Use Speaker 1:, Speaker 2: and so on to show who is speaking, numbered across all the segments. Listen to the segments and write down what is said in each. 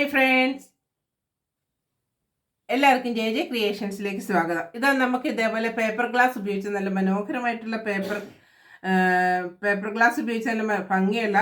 Speaker 1: Hi friends എല്ലാവർക്കും J J ക്രിയേഷൻസിലേക്ക് സ്വാഗതം. ഇതാ നമുക്ക് ഇതേപോലെ പേപ്പർ ഗ്ലാസ് ഉപയോഗിച്ച് നല്ല മനോഹരമായിട്ടുള്ള പേപ്പർ പേപ്പർ ഗ്ലാസ് ഉപയോഗിച്ച് നല്ല ഭംഗിയുള്ള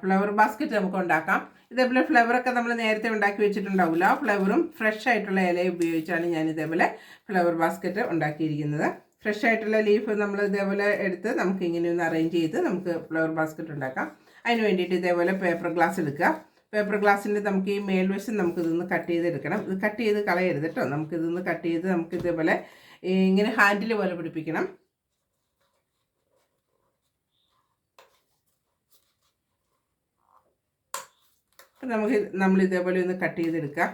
Speaker 1: ഫ്ലവർ ബാസ്ക്കറ്റ് നമുക്ക് ഉണ്ടാക്കാം. ഇതേപോലെ ഫ്ലവറൊക്കെ നമ്മൾ നേരത്തെ ഉണ്ടാക്കി വെച്ചിട്ടുണ്ടാവില്ല ഫ്ലവറും ഫ്രഷ് ആയിട്ടുള്ള ഇല ഉപയോഗിച്ചാണ് ഞാൻ ഇതേപോലെ ഫ്ലവർ ബാസ്ക്കറ്റ് ഉണ്ടാക്കിയിരിക്കുന്നത്. ഫ്രഷ് ആയിട്ടുള്ള ലീഫ് നമ്മൾ ഇതേപോലെ എടുത്ത് നമുക്ക് ഇങ്ങനെ ഒന്ന് അറേഞ്ച് ചെയ്ത് നമുക്ക് ഫ്ലവർ ബാസ്ക്കറ്റ് ഉണ്ടാക്കാം. അതിന് വേണ്ടിയിട്ട് ഇതേപോലെ പേപ്പർ ഗ്ലാസ് എടുക്കുക. പേപ്പർ ഗ്ലാസ്സിന്റെ നമുക്ക് ഈ മേൽവശം നമുക്ക് ഇതൊന്ന് കട്ട് ചെയ്തെടുക്കണം. ഇത് കട്ട് ചെയ്ത് കളയരുത് കേട്ടോ നമുക്ക് ഇതൊന്ന് കട്ട് ചെയ്ത് നമുക്ക് ഇതേപോലെ ഇങ്ങനെ ഹാൻഡിൽ പോലെ പിടിപ്പിക്കണം. നമുക്ക് നമ്മൾ ഇതേപോലെ ഒന്ന് കട്ട് ചെയ്തെടുക്കാം.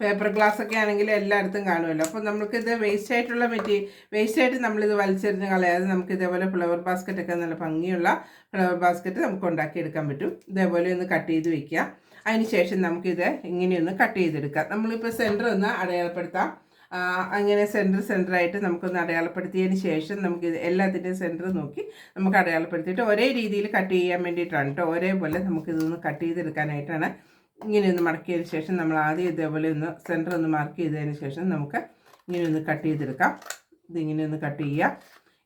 Speaker 1: പേപ്പർ ഗ്ലാസ് ഒക്കെ ആണെങ്കിൽ എല്ലായിടത്തും കാണുമല്ലോ. അപ്പോൾ നമുക്കിത് വേസ്റ്റ് ആയിട്ടുള്ള മെറ്റീരിയൽ വേസ്റ്റ് ആയിട്ട് നമ്മളിത് വലിച്ചെറിഞ്ഞ് കളയാതെ നമുക്ക് ഇതേപോലെ ഫ്ലവർ ബാസ്ക്കറ്റ് ഒക്കെ നല്ല ഭംഗിയുള്ള ഫ്ലവർ ബാസ്ക്കറ്റ് നമുക്ക് ഉണ്ടാക്കിയെടുക്കാൻ പറ്റും. ഇതേപോലെ ഒന്ന് കട്ട് ചെയ്ത് വെക്കുക. അതിന് ശേഷം നമുക്കിത് ഇങ്ങനെയൊന്ന് കട്ട് ചെയ്തെടുക്കാം. നമ്മളിപ്പോൾ സെന്റർ ഒന്ന് അടയാളപ്പെടുത്താം. അങ്ങനെ സെന്റർ സെന്ററായിട്ട് നമുക്കൊന്ന് അടയാളപ്പെടുത്തിയതിന് ശേഷം നമുക്ക് ഇത് എല്ലാത്തിന്റെയും സെന്റർ നോക്കി നമുക്ക് അടയാളപ്പെടുത്തിയിട്ട് ഒരേ രീതിയിൽ കട്ട് ചെയ്യാൻ വേണ്ടിയിട്ടാണ് കേട്ടോ ഒരേപോലെ നമുക്കിതൊന്ന് കട്ട് ചെയ്തെടുക്കാനായിട്ടാണ് ഇങ്ങനെ ഒന്ന് മടക്കിയതിന് ശേഷം നമ്മൾ ആദ്യം ഇതേപോലെ ഒന്ന് സെന്റർ ഒന്ന് മാർക്ക് ചെയ്തതിന് ശേഷം നമുക്ക് ഇങ്ങനെ ഒന്ന് കട്ട് ചെയ്തെടുക്കാം. ഇതിങ്ങനെ ഒന്ന് കട്ട് ചെയ്യുക.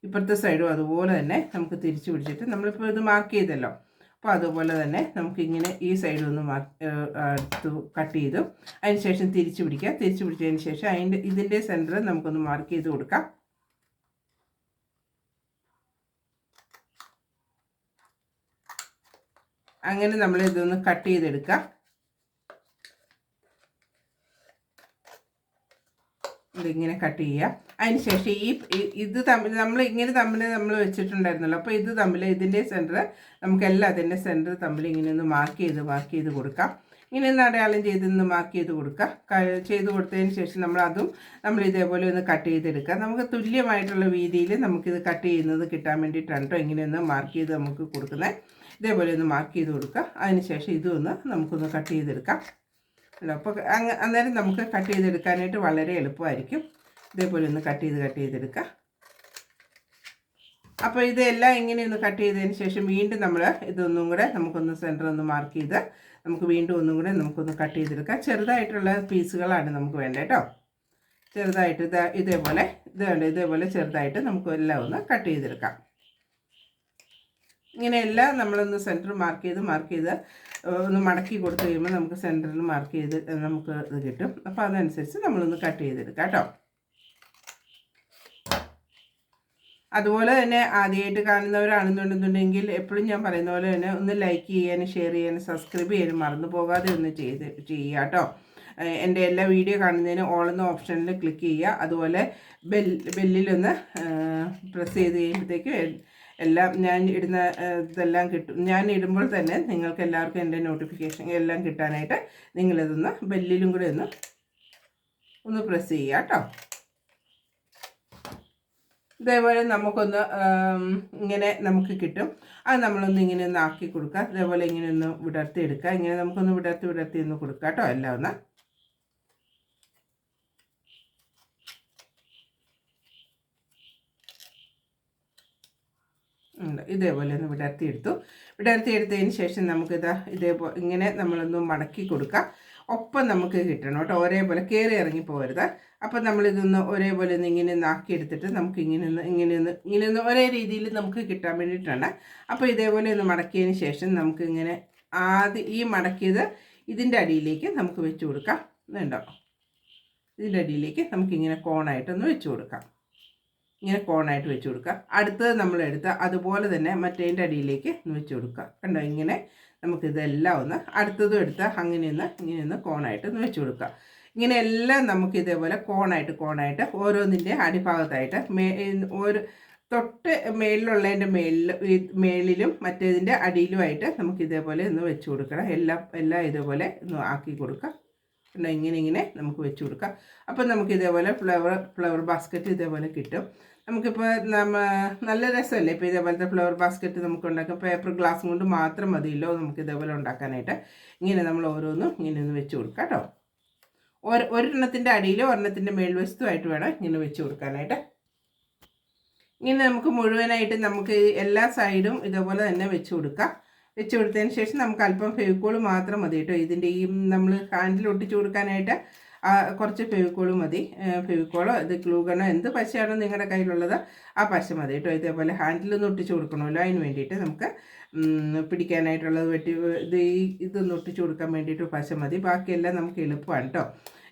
Speaker 1: ഇപ്പുറത്തെ സൈഡും അതുപോലെ തന്നെ നമുക്ക് തിരിച്ചു പിടിച്ചിട്ട് നമ്മളിപ്പോൾ ഇത് മാർക്ക് ചെയ്തല്ലോ. അപ്പോൾ അതുപോലെ തന്നെ നമുക്കിങ്ങനെ ഈ സൈഡും ഒന്ന് മാർക്ക് കട്ട് ചെയ്തു. അതിന് ശേഷം തിരിച്ചു പിടിക്കുക. തിരിച്ചു പിടിച്ചതിന് ശേഷം അതിന്റെ ഇതിന്റെ സെന്റർ നമുക്കൊന്ന് മാർക്ക് ചെയ്ത് കൊടുക്കാം. അങ്ങനെ നമ്മൾ ഇതൊന്ന് കട്ട് ചെയ്തെടുക്കാം ഇതിങ്ങനെ കട്ട് ചെയ്യുക. അതിന് ശേഷം ഈ ഇത് തമ്മിൽ നമ്മൾ ഇങ്ങനെ തമ്മിൽ നമ്മൾ വെച്ചിട്ടുണ്ടായിരുന്നല്ലോ. അപ്പോൾ ഇത് തമ്മിൽ ഇതിന്റെ സെന്റർ നമുക്ക് എല്ലാത്തിന്റെ സെന്റർ തമ്മിൽ ഇങ്ങനെ ഒന്ന് മാർക്ക് ചെയ്ത് മാർക്ക് ചെയ്ത് കൊടുക്കാം. ഇങ്ങനെ ഒന്ന് അടയാളം ചെയ്ത് ഒന്ന് മാർക്ക് ചെയ്ത് കൊടുക്കുക ചെയ്ത് കൊടുത്തതിന് ശേഷം നമ്മൾ അതും നമ്മൾ ഇതേപോലെ ഒന്ന് കട്ട് ചെയ്തെടുക്കുക നമുക്ക് തുല്യമായിട്ടുള്ള രീതിയിൽ നമുക്കിത് കട്ട് ചെയ്യുന്നത് കിട്ടാൻ വേണ്ടിയിട്ടാണ് കേട്ടോ ഇങ്ങനെ ഒന്ന് മാർക്ക് ചെയ്ത് നമുക്ക് കൊടുക്കുന്നത്. ഇതേപോലെ ഒന്ന് മാർക്ക് ചെയ്ത് കൊടുക്കുക. അതിന് ശേഷം ഇതും ഒന്ന് നമുക്കൊന്ന് കട്ട് ചെയ്തെടുക്കാം. അല്ലോ അപ്പോൾ അന്നേരം നമുക്ക് കട്ട് ചെയ്തെടുക്കാനായിട്ട് വളരെ എളുപ്പമായിരിക്കും. ഇതേപോലെ ഒന്ന് കട്ട് ചെയ്ത് കട്ട് ചെയ്തെടുക്കുക അപ്പോൾ ഇതെല്ലാം ഇങ്ങനെ ഒന്ന് കട്ട് ചെയ്തതിന് ശേഷം വീണ്ടും നമ്മൾ ഇതൊന്നും കൂടെ നമുക്കൊന്ന് സെന്റർ ഒന്ന് മാർക്ക് ചെയ്ത് നമുക്ക് വീണ്ടും ഒന്നും കൂടെ നമുക്കൊന്ന് കട്ട് ചെയ്തെടുക്കാം. ചെറുതായിട്ടുള്ള പീസുകളാണ് നമുക്ക് വേണ്ടത് കേട്ടോ. ചെറുതായിട്ട് ഇതേപോലെ ഇതേപോലെ ചെറുതായിട്ട് നമുക്ക് എല്ലാം ഒന്ന് കട്ട് ചെയ്തെടുക്കാം. ഇങ്ങനെ എല്ലാം നമ്മളൊന്ന് സെന്റർ മാർക്ക് ചെയ്ത് മാർക്ക് ചെയ്ത് ഒന്ന് മടക്കി കൊടുത്തു കഴിയുമ്പോൾ നമുക്ക് സെന്ററിൽ മാർക്ക് ചെയ്ത് നമുക്ക് ഇത് കിട്ടും. അപ്പോൾ അതനുസരിച്ച് നമ്മളൊന്ന് കട്ട് ചെയ്തെടുക്കാം കേട്ടോ. അതുപോലെ തന്നെ ആദ്യമായിട്ട് കാണുന്നവരാണെന്നുണ്ടെന്നുണ്ടെങ്കിൽ എപ്പോഴും ഞാൻ പറയുന്ന പോലെ തന്നെ ഒന്ന് ലൈക്ക് ചെയ്യാനും ഷെയർ ചെയ്യാനും സബ്സ്ക്രൈബ് ചെയ്യാനും മറന്നു പോകാതെ ഒന്ന് ചെയ്ത് ചെയ്യുക കേട്ടോ. എന്റെ എല്ലാ വീഡിയോ കാണുന്നതിന് ഓൾ എന്ന ഓപ്ഷനിൽ ക്ലിക്ക് ചെയ്യുക. അതുപോലെ ബെൽ ബെല്ലിലൊന്ന് പ്രസ് ചെയ്ത് കഴിയുമ്പോഴത്തേക്ക് എല്ലാം ഞാൻ ഇടുന്ന ഇതെല്ലാം കിട്ടും. ഞാൻ ഇടുമ്പോൾ തന്നെ നിങ്ങൾക്ക് എല്ലാവർക്കും എന്റെ നോട്ടിഫിക്കേഷൻ എല്ലാം കിട്ടാനായിട്ട് നിങ്ങളിതൊന്ന് ബെല്ലിലും കൂടെ ഒന്ന് ഒന്ന് പ്രസ് ചെയ്യുക കേട്ടോ. ഇതേപോലെ നമുക്കൊന്ന് ഇങ്ങനെ നമുക്ക് കിട്ടും. അത് നമ്മളൊന്ന് ഇങ്ങനെ ഒന്ന് ആക്കി കൊടുക്കുക ഇതേപോലെ ഇങ്ങനെ ഒന്ന് വിടർത്തി എടുക്കുക ഇങ്ങനെ നമുക്കൊന്ന് വിടർത്തി വിടർത്തി ഒന്ന് കൊടുക്കുക കേട്ടോ. എല്ലാം ഒന്ന് ഇതേപോലെ ഒന്ന് വിടർത്തി എടുത്തു. വിടർത്തി എടുത്തതിന് ശേഷം നമുക്കിത് ഇതേപോലെ ഇങ്ങനെ നമ്മളൊന്ന് മടക്കി കൊടുക്കാം. ഒപ്പം നമുക്ക് കിട്ടണം കേട്ടോ. ഒരേപോലെ കയറി ഇറങ്ങി പോകരുത്. അപ്പം നമ്മളിതൊന്ന് ഒരേപോലെ ഒന്ന് ഇങ്ങനെ ഒന്ന് ആക്കി എടുത്തിട്ട് നമുക്ക് ഇങ്ങനെ ഒന്ന് ഇങ്ങനെ ഒന്ന് ഇങ്ങനെ ഒന്ന് ഒരേ രീതിയിൽ നമുക്ക് കിട്ടാൻ വേണ്ടിയിട്ടാണ്. അപ്പോൾ ഇതേപോലെ ഒന്ന് മടക്കിയതിന് ശേഷം നമുക്ക് ഇങ്ങനെ ആദ്യം ഈ മടക്കിയത് ഇതിന്റെ അടിയിലേക്ക് നമുക്ക് വെച്ച് കൊടുക്കാം. ഇതുണ്ടോ? ഇതിന്റെ അടിയിലേക്ക് നമുക്കിങ്ങനെ കോണായിട്ടൊന്ന് വെച്ച് കൊടുക്കാം. ഇങ്ങനെ കോണായിട്ട് വെച്ച് കൊടുക്കുക. അടുത്തത് നമ്മൾ എടുത്ത് അതുപോലെ തന്നെ മറ്റേതിന്റെ അടിയിലേക്ക് വെച്ച് കൊടുക്കുക. കണ്ടോ? ഇങ്ങനെ നമുക്കിതെല്ലാം ഒന്ന് അടുത്തതും എടുത്ത് ഇങ്ങനെ ഒന്ന് കോണായിട്ട് വെച്ച് കൊടുക്കുക. ഇങ്ങനെ എല്ലാം നമുക്ക് ഇതേപോലെ കോണായിട്ട് കോണായിട്ട് ഓരോന്നിന്റെ അടിഭാഗത്തായിട്ട് മേ ഒരു തൊട്ട് മേളിലുള്ളതിന്റെ മേളിൽ മേളിലും മറ്റേതിന്റെ അടിയിലുമായിട്ട് നമുക്ക് ഇതേപോലെ ഒന്ന് വെച്ച് കൊടുക്കണം. എല്ലാം എല്ലാം ഇതേപോലെ ഒന്ന് ആക്കി കൊടുക്കുക. ഇങ്ങനെ ഇങ്ങനെ നമുക്ക് വെച്ച് കൊടുക്കാം അപ്പം നമുക്ക് ഇതേപോലെ ഫ്ലവർ ഫ്ലവർ ബാസ്ക്കറ്റ് ഇതേപോലെ കിട്ടും. നമുക്കിപ്പോൾ നമ്മ നല്ല രസമല്ലേ? ഇപ്പോൾ ഇതേപോലത്തെ ഫ്ലവർ ബാസ്ക്കറ്റ് നമുക്ക് ഉണ്ടാക്കാം പേപ്പർ ഗ്ലാസ് കൊണ്ട് മാത്രം മതിയല്ലോ നമുക്ക് ഇതേപോലെ ഉണ്ടാക്കാനായിട്ട്. ഇങ്ങനെ നമ്മൾ ഓരോന്നും ഇങ്ങനെ ഒന്ന് വെച്ച് കൊടുക്കാം കേട്ടോ. ഒരു ഒരെണ്ണത്തിന്റെ അടിയിലും ഒരെണ്ണത്തിന്റെ മേൽവശത്തുമായിട്ട് വേണം ഇങ്ങനെ വെച്ച് കൊടുക്കാനായിട്ട്. ഇങ്ങനെ നമുക്ക് മുഴുവനായിട്ട് നമുക്ക് എല്ലാ സൈഡും ഇതേപോലെ തന്നെ വെച്ച് കൊടുക്കാം. വെച്ച് കൊടുത്തതിന് ശേഷം നമുക്ക് അല്പം ഫെവിക്കോൾ മാത്രം മതി കേട്ടോ. ഇതിന്റെ ഈ നമ്മൾ ഹാൻഡിൽ ഒട്ടിച്ചു കൊടുക്കാനായിട്ട് കുറച്ച് ഫെവിക്കോൾ മതി. ഫെവിക്കോളോ ഇത് ഗ്ലൂഗണോ എന്ത് പശയാണോ നിങ്ങളുടെ കയ്യിലുള്ളത് ആ പശ മതി കേട്ടോ. ഇതേപോലെ ഹാൻഡിലൊന്ന് ഒട്ടിച്ച് കൊടുക്കണമല്ലോ. അതിന് വേണ്ടിയിട്ട് നമുക്ക് പിടിക്കാനായിട്ടുള്ളത് വെട്ടി ഇത് ഇതൊന്ന് ഒട്ടിച്ച് കൊടുക്കാൻ വേണ്ടിയിട്ട് പശ മതി. ബാക്കിയെല്ലാം നമുക്ക് എളുപ്പമാണ് കേട്ടോ.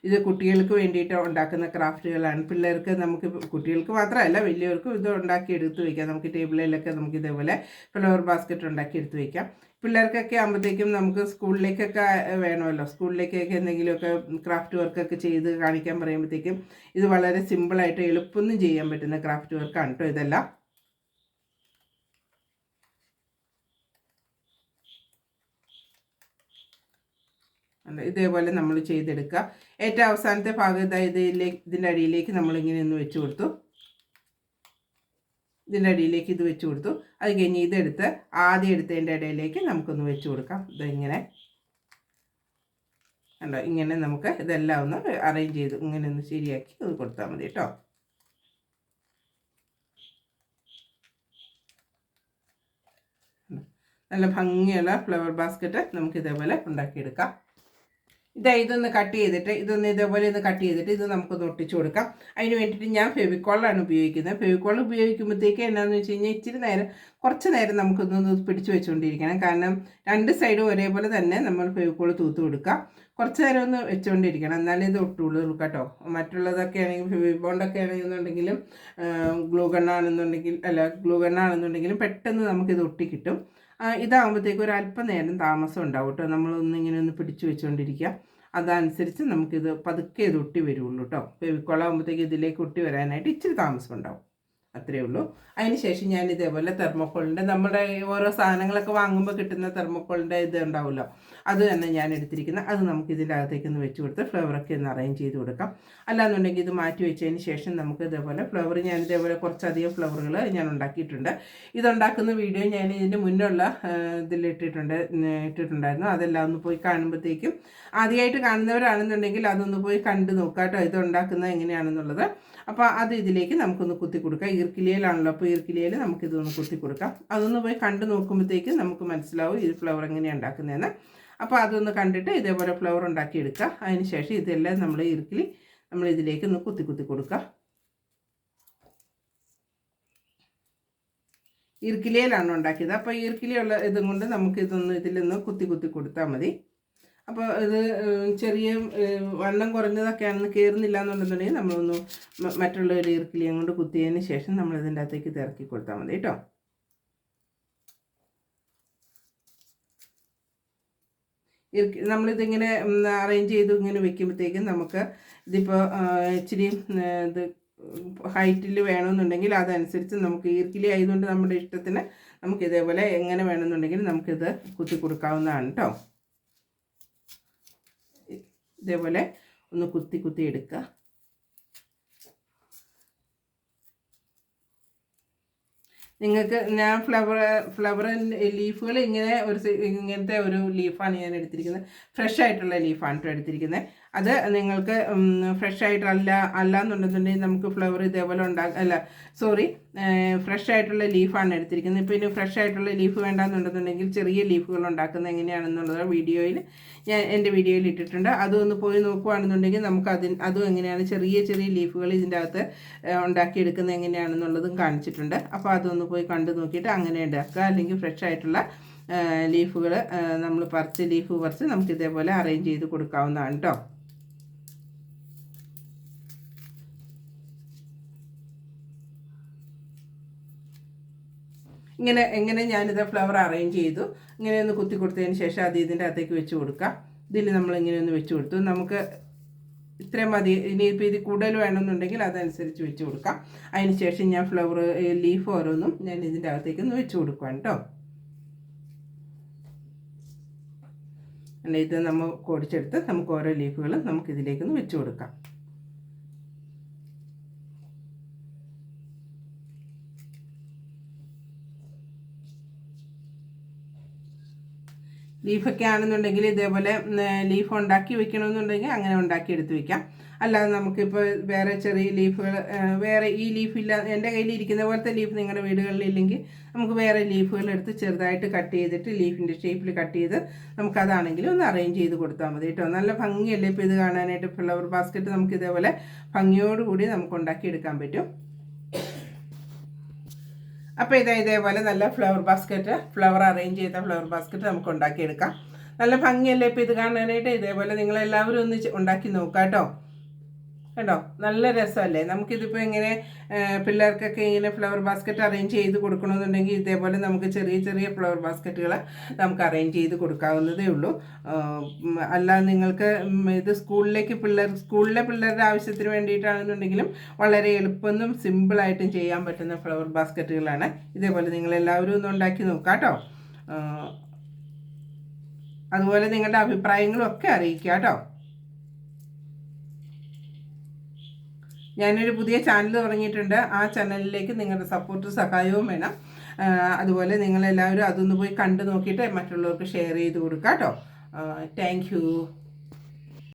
Speaker 1: ഇത് കുട്ടികൾക്ക് വേണ്ടിയിട്ട് ഉണ്ടാക്കുന്ന ക്രാഫ്റ്റുകളാണ്. പിള്ളേർക്ക് നമുക്ക് കുട്ടികൾക്ക് മാത്രമല്ല വലിയവർക്കും ഇത് ഉണ്ടാക്കി എടുത്ത് വയ്ക്കാം നമുക്ക് ടേബിളിലൊക്കെ നമുക്ക് ഇതേപോലെ ഫ്ലവർ ബാസ്ക്കറ്റ് ഉണ്ടാക്കി എടുത്ത് വയ്ക്കാം പിള്ളേർക്കൊക്കെ ആകുമ്പോഴത്തേക്കും നമുക്ക് സ്കൂളിലേക്കൊക്കെ വേണമല്ലോ. സ്കൂളിലേക്കൊക്കെ എന്തെങ്കിലുമൊക്കെ ക്രാഫ്റ്റ് വർക്കൊക്കെ ചെയ്ത് കാണിക്കാൻ പറയുമ്പോഴത്തേക്കും ഇത് വളരെ സിമ്പിളായിട്ട് എളുപ്പമൊന്നും ചെയ്യാൻ പറ്റുന്ന ക്രാഫ്റ്റ് വർക്കാണ് കേട്ടോ ഇതെല്ലാം. ഇതേപോലെ നമ്മൾ ചെയ്തെടുക്കുക. ഏറ്റവും അവസാനത്തെ ഭാഗം ഇതിലേക്ക് ഇതിന്റെ അടിയിലേക്ക് നമ്മളിങ്ങനെ ഒന്ന് വെച്ച് കൊടുത്തു. ഇതിന്റെ അടിയിലേക്ക് ഇത് വെച്ച് കൊടുത്തു. അത് കഴിഞ്ഞ് ഇതെടുത്ത് ആദ്യം എടുത്തതിന്റെ ഇടയിലേക്ക് നമുക്കൊന്ന് വെച്ച് കൊടുക്കാം. ഇതിങ്ങനെ കണ്ടോ? ഇങ്ങനെ നമുക്ക് ഇതെല്ലാം ഒന്ന് അറേഞ്ച് ചെയ്ത് ഇങ്ങനെ ഒന്ന് ശരിയാക്കി ഒന്ന് കൊടുത്താൽ മതി കേട്ടോ. നല്ല ഭംഗിയുള്ള ഫ്ലവർ ബാസ്ക്കറ്റ് നമുക്ക് ഇതേപോലെ ഉണ്ടാക്കിയെടുക്കാം. ഇതാ ഇതൊന്ന് കട്ട് ചെയ്തിട്ട് ഇതൊന്ന് ഇതേപോലെ ഒന്ന് കട്ട് ചെയ്തിട്ട് ഇത് നമുക്കൊന്ന് ഒട്ടിച്ചു കൊടുക്കാം. അതിന് വേണ്ടിയിട്ട് ഞാൻ ഫെവിക്കോളാണ് ഉപയോഗിക്കുന്നത്. ഫെവിക്കോൾ ഉപയോഗിക്കുമ്പോഴത്തേക്ക് എന്നാന്ന് വെച്ച് കഴിഞ്ഞാൽ ഇച്ചിരി നേരം കുറച്ച് നേരം നമുക്കൊന്ന് പിടിച്ചു വെച്ചുകൊണ്ടിരിക്കണം കാരണം രണ്ട് സൈഡും ഒരേപോലെ തന്നെ നമ്മൾ ഫെവിക്കോൾ തൂത്ത് കൊടുക്കാം. കുറച്ച് നേരം ഒന്ന് വെച്ചുകൊണ്ടിരിക്കണം എന്നാലേ ഇത് ഒട്ടുള്ളൂ കേട്ടോ. മറ്റുള്ളതൊക്കെ ആണെങ്കിൽ ഫെവിബോണ്ടൊക്കെ ആണെന്നുണ്ടെങ്കിലും ഗ്ലൂ ഗണ്ണാണെന്നുണ്ടെങ്കിൽ അല്ല ഗ്ലൂ ഗണ്ണാണെന്നുണ്ടെങ്കിലും പെട്ടെന്ന് നമുക്കിത് ഒട്ടി കിട്ടും ഇതാകുമ്പോഴത്തേക്ക് ഒരു അല്പനേരം താമസം ഉണ്ടാവും കേട്ടോ. നമ്മളൊന്ന് ഇങ്ങനെ ഒന്ന് പിടിച്ചു വെച്ചുകൊണ്ടിരിക്കുക അതനുസരിച്ച് നമുക്കിത് പതുക്കെ ഇത് ഒട്ടി വരുള്ളൂ കേട്ടോ. ഫെവിക്കോളാകുമ്പോഴത്തേക്ക് ഇതിലേക്ക് ഒട്ടി വരാനായിട്ട് ഇച്ചിരി താമസം ഉണ്ടാവും. അത്രയേ ഉള്ളൂ. അതിനുശേഷം ഞാൻ ഇതേപോലെ തെർമോക്കോളിന്റെ നമ്മുടെ ഓരോ സാധനങ്ങളൊക്കെ വാങ്ങുമ്പോൾ കിട്ടുന്ന തെർമോക്കോളിന്റെ ഇത് ഉണ്ടാവുമല്ലോ അത് തന്നെ ഞാൻ എടുത്തിരിക്കുന്നത് അത് നമുക്ക് ഇതിന്റെ അകത്തേക്ക് ഒന്ന് വെച്ച് കൊടുത്ത് ഫ്ലവറൊക്കെ ഒന്ന് അറേഞ്ച് ചെയ്ത് കൊടുക്കാം. അല്ലാന്നുണ്ടെങ്കിൽ ഇത് മാറ്റി വെച്ചതിന് ശേഷം നമുക്ക് ഇതേപോലെ ഫ്ലവർ ഞാൻ ഇതേപോലെ കുറച്ചധികം ഫ്ലവറുകൾ ഞാൻ ഉണ്ടാക്കിയിട്ടുണ്ട്. ഇതുണ്ടാക്കുന്ന വീഡിയോ ഞാൻ ഇതിന്റെ മുന്നുള്ള ഇതിൽ ഇട്ടിട്ടുണ്ട് ഇട്ടിട്ടുണ്ടായിരുന്നു. അതെല്ലാം ഒന്ന് പോയി കാണുമ്പോഴത്തേക്കും ആദ്യമായിട്ട് കാണുന്നവരാണെന്നുണ്ടെങ്കിൽ അതൊന്ന് പോയി കണ്ടു നോക്കാം കേട്ടോ ഇത് ഉണ്ടാക്കുന്നത് എങ്ങനെയാണെന്നുള്ളത്. അപ്പോൾ അത് ഇതിലേക്ക് നമുക്കൊന്ന് കുത്തി കൊടുക്കാം ഈർക്കിലിയിലാണല്ലോ അപ്പോൾ ഈർക്കിലിയിൽ നമുക്കിതൊന്ന് കുത്തി കൊടുക്കാം അതൊന്ന് പോയി കണ്ടു നോക്കുമ്പോഴത്തേക്കും നമുക്ക് മനസ്സിലാവും ഈ ഫ്ലവർ എങ്ങനെയാണ് ഉണ്ടാക്കുന്നതെന്ന്. അപ്പോൾ അതൊന്ന് കണ്ടിട്ട് ഇതേപോലെ ഫ്ലവർ ഉണ്ടാക്കി എടുക്കുക. അതിന് ശേഷം ഇതെല്ലാം നമ്മൾ ഈർക്കിലി നമ്മൾ ഇതിലേക്ക് ഒന്ന് കുത്തി കുത്തി കൊടുക്കുക. ഈർക്കിലിയിലാണ് ഉണ്ടാക്കിയത്. അപ്പോൾ ഈർക്കിലിയുള്ള ഇതും കൊണ്ട് നമുക്ക് ഇതൊന്ന് ഇതിലൊന്ന് കുത്തി കുത്തി കൊടുത്താൽ മതി. അപ്പോൾ ഇത് ചെറിയ വണ്ണം കുറഞ്ഞതൊക്കെ കുറഞ്ഞതൊക്കെയാണെന്ന് കയറുന്നില്ല എന്നുണ്ടെന്നുണ്ടെങ്കിൽ നമ്മളൊന്ന് മറ്റുള്ള ഒരു ഈർക്കിലിയും കൊണ്ട് കുത്തിയതിന് ശേഷം നമ്മൾ ഇതിന്റെ അകത്തേക്ക് തിറക്കി കൊടുത്താൽ മതി കേട്ടോ. നമ്മളിതിങ്ങനെ അറേഞ്ച് ചെയ്ത് ഇങ്ങനെ വെക്കുമ്പോഴത്തേക്കും നമുക്ക് ഇതിപ്പോൾ ഇച്ചിരി ഇത് ഹൈറ്റിൽ വേണമെന്നുണ്ടെങ്കിൽ അതനുസരിച്ച് നമുക്ക് ഈർക്കിലി ആയതുകൊണ്ട് നമ്മുടെ ഇഷ്ടത്തിന് നമുക്ക് ഇതേപോലെ എങ്ങനെ വേണമെന്നുണ്ടെങ്കിൽ നമുക്കിത് കുത്തി കൊടുക്കാവുന്നതാണ് കേട്ടോ. ഇതേപോലെ ഒന്ന് കുത്തി കുത്തി എടുക്കുക നിങ്ങൾക്ക് ഞാൻ ഫ്ലവർ ഫ്ലവർ ലീഫുകൾ ഇങ്ങനെ ഒരു ഇങ്ങനത്തെ ഒരു ലീഫാണ് ഞാൻ എടുത്തിരിക്കുന്നത്. ഫ്രഷ് ആയിട്ടുള്ള ലീഫാണ് കേട്ടോ എടുത്തിരിക്കുന്നത്. അത് നിങ്ങൾക്ക് ഫ്രഷ് ആയിട്ടല്ല അല്ല എന്നുണ്ടെന്നുണ്ടെങ്കിൽ നമുക്ക് ഫ്ലവർ ഇതേപോലെ ഉണ്ടാകും അല്ല സോറി ഫ്രഷ് ആയിട്ടുള്ള ലീഫാണ് എടുത്തിരിക്കുന്നത്. ഇനി ഫ്രഷ് ആയിട്ടുള്ള ലീഫ് വേണ്ടാന്നുണ്ടെന്നുണ്ടെങ്കിൽ ചെറിയ ലീഫുകൾ ഉണ്ടാക്കുന്നത് എങ്ങനെയാണെന്നുള്ളത് വീഡിയോയിൽ ഞാൻ എന്റെ വീഡിയോയിൽ ഇട്ടിട്ടുണ്ട്. അതൊന്ന് പോയി നോക്കുകയാണെന്നുണ്ടെങ്കിൽ നമുക്ക് അതിന് അതും എങ്ങനെയാണ് ചെറിയ ചെറിയ ലീഫുകൾ ഇതിന്റെ അകത്ത് ഉണ്ടാക്കിയെടുക്കുന്നത് എങ്ങനെയാണെന്നുള്ളതും കാണിച്ചിട്ടുണ്ട്. അപ്പോൾ അതൊന്ന് പോയി കണ്ടു നോക്കിയിട്ട് അങ്ങനെ ഉണ്ടാക്കുക. അല്ലെങ്കിൽ ഫ്രഷ് ആയിട്ടുള്ള ലീഫുകൾ നമ്മൾ പറിച്ച് ലീഫ് പറിച്ച് നമുക്ക് ഇതേപോലെ അറേഞ്ച് ചെയ്ത് കൊടുക്കാവുന്നതാണ് കേട്ടോ ഇങ്ങനെ എങ്ങനെ ഞാനിത് ഫ്ലവർ അറേഞ്ച് ചെയ്തു. ഇങ്ങനെ ഒന്ന് കുത്തി കൊടുത്തതിന് ശേഷം അത് ഇതിന്റെ അകത്തേക്ക് വെച്ച് കൊടുക്കാം. ഇതിൽ നമ്മൾ ഇങ്ങനെ ഒന്ന് വെച്ച് കൊടുത്തു. നമുക്ക് ഇത്രയും മതി. ഇനിയിപ്പോൾ ഇത് കൂടുതൽ വേണമെന്നുണ്ടെങ്കിൽ അതനുസരിച്ച് വെച്ച് കൊടുക്കാം. അതിന് ശേഷം ഞാൻ ഫ്ലവർ ലീഫ് ഓരോന്നും ഞാൻ ഇതിന്റെ അകത്തേക്ക് ഒന്ന് വെച്ച് കൊടുക്കാം കേട്ടോ അല്ല ഇത് നമ്മൾ കൊടിച്ചെടുത്ത് നമുക്ക് ഓരോ ലീഫുകൾ നമുക്ക് ഇതിലേക്കൊന്ന് വെച്ച് കൊടുക്കാം. ലീഫൊക്കെ ആണെന്നുണ്ടെങ്കിൽ ഇതേപോലെ ലീഫ് ഉണ്ടാക്കി വെക്കണമെന്നുണ്ടെങ്കിൽ അങ്ങനെ ഉണ്ടാക്കി എടുത്ത് വെക്കാം. അല്ലാതെ നമുക്കിപ്പോൾ വേറെ ചെറിയ ലീഫുകൾ വേറെ ഈ ലീഫില്ല എന്റെ കയ്യിൽ ഇരിക്കുന്ന പോലത്തെ ലീഫ് നിങ്ങളുടെ വീടുകളിൽ ഇല്ലെങ്കിൽ നമുക്ക് വേറെ ലീഫുകൾ എടുത്ത് ചെറുതായിട്ട് കട്ട് ചെയ്തിട്ട് ലീഫിന്റെ ഷേപ്പിൽ കട്ട് ചെയ്ത് നമുക്കതാണെങ്കിലും ഒന്ന് അറേഞ്ച് ചെയ്ത് കൊടുത്താൽ മതി കേട്ടോ. നല്ല ഭംഗിയല്ലേ ഇപ്പോൾ ഇത് കാണാനായിട്ട്? ഫ്ലവർ ബാസ്ക്കറ്റ് നമുക്ക് ഇതേപോലെ ഭംഗിയോടുകൂടി നമുക്ക് ഉണ്ടാക്കിയെടുക്കാൻ പറ്റും. അപ്പോൾ ഇതാ ഇതേപോലെ നല്ല ഫ്ലവർ ബാസ്ക്കറ്റ് ഫ്ലവർ അറേഞ്ച് ചെയ്ത ഫ്ലവർ ബാസ്ക്കറ്റ് നമുക്ക് ഉണ്ടാക്കിയെടുക്കാം. നല്ല ഭംഗിയല്ലേ? ഇപ്പോൾ ഇത് കാണാനായിട്ട് ഇതേപോലെ നിങ്ങളെല്ലാവരും ഒന്ന് ഉണ്ടാക്കി നോക്കാം കേട്ടോ കേട്ടോ നല്ല രസമല്ലേ? നമുക്കിതിപ്പോൾ ഇങ്ങനെ പിള്ളേർക്കൊക്കെ ഇങ്ങനെ ഫ്ലവർ ബാസ്ക്കറ്റ് അറേഞ്ച് ചെയ്ത് കൊടുക്കണമെന്നുണ്ടെങ്കിൽ ഇതേപോലെ നമുക്ക് ചെറിയ ചെറിയ ഫ്ലവർ ബാസ്ക്കറ്റുകൾ നമുക്ക് അറേഞ്ച് ചെയ്ത് കൊടുക്കാവുന്നതേ ഉള്ളൂ. അല്ലാതെ നിങ്ങൾക്ക് ഇത് സ്കൂളിലേക്ക് പിള്ളേർ സ്കൂളിലെ പിള്ളേരുടെ ആവശ്യത്തിന് വേണ്ടിയിട്ടാണെന്നുണ്ടെങ്കിലും വളരെ എളുപ്പമെന്നും സിമ്പിളായിട്ടും ചെയ്യാൻ പറ്റുന്ന ഫ്ലവർ ബാസ്ക്കറ്റുകളാണ് ഇതേപോലെ നിങ്ങൾ എല്ലാവരും ഒന്ന് ഉണ്ടാക്കി നോക്കാം അതുപോലെ നിങ്ങളുടെ അഭിപ്രായങ്ങളും ഒക്കെ അറിയിക്കുക കേട്ടോ ഞാനൊരു പുതിയ ചാനൽ തുടങ്ങിയിട്ടുണ്ട്. ആ ചാനലിലേക്ക് നിങ്ങളുടെ സപ്പോർട്ടും സഹായവും വേണം. അതുപോലെ നിങ്ങളെല്ലാവരും അതൊന്ന് പോയി കണ്ടു നോക്കിയിട്ട് മറ്റുള്ളവർക്ക് ഷെയർ ചെയ്ത് കൊടുക്കാം കേട്ടോ താങ്ക്